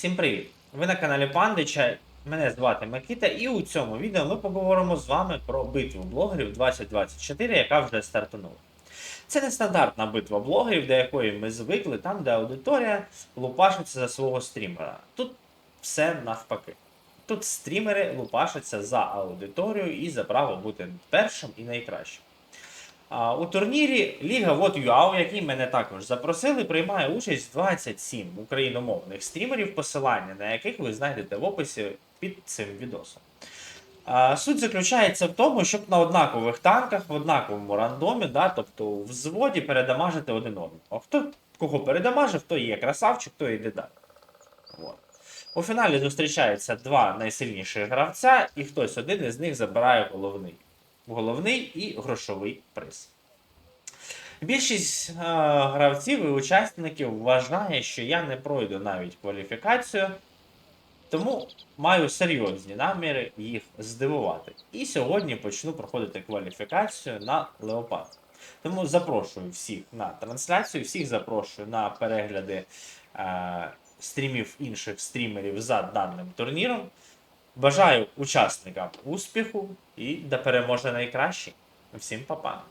Всім привіт! Ви на каналі Пандича. Мене звати Микита, і у цьому відео ми поговоримо з вами про битву блогерів 2024, яка вже стартанула. Це не стандартна битва блогерів, до якої ми звикли, там, де аудиторія лупашиться за свого стрімера. Тут все навпаки. Тут стрімери лупашаться за аудиторію і за право бути першим і найкращим. У турнірі Ліга Вот UA, у якій мене також запросили, приймає участь 27 україномовних стрімерів, посилання на яких ви знайдете в описі під цим відосом. Суть заключається в тому, щоб на однакових танках, в однаковому рандомі, да, тобто в взводі передамажити один одного. Хто кого передамажив, хто є красавчик, хто йде далі. У фіналі зустрічаються два найсильніших гравця, і хтось один із них забирає головний головний і грошовий приз. Більшість е, гравців і учасників вважає, що я не пройду навіть кваліфікацію, тому маю серйозні наміри їх здивувати. І сьогодні почну проходити кваліфікацію на Леопард. Тому запрошую всіх на трансляцію, всіх запрошую на перегляди е, стрімів інших стрімерів за даним турніром. Бажаю учасникам успіху і да переможе найкращий. Всім па-па!